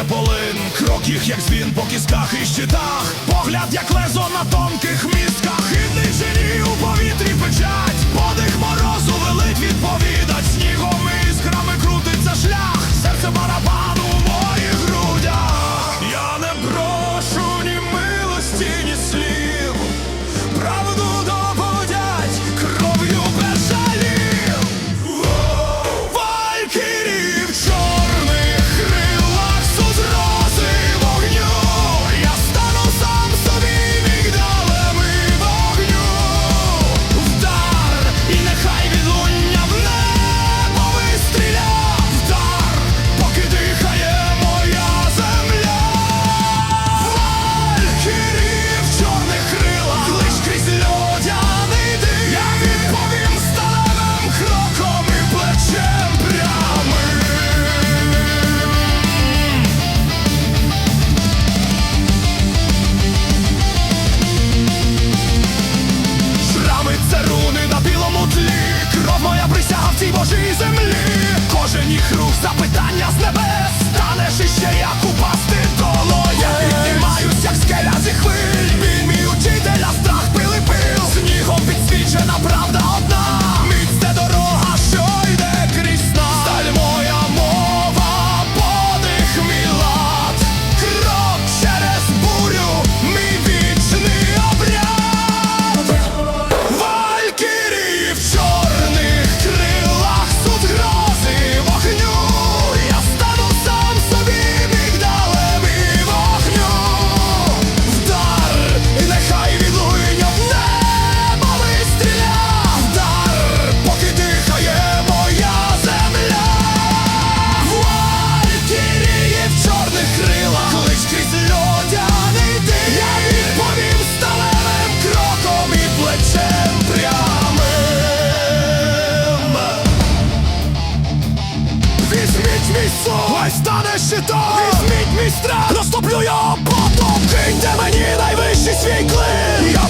Лунає полин, крок їх, як звін по кістках і щитах, погляд, як лезо на тонких містках, хідний женій у повітрі печать, подих морозу землі, кожен їх рух запитає. мій сум Хай стане щитом. Візьміть мій страх, розтоплю його потом Киньте мені найвищий свій клин. Я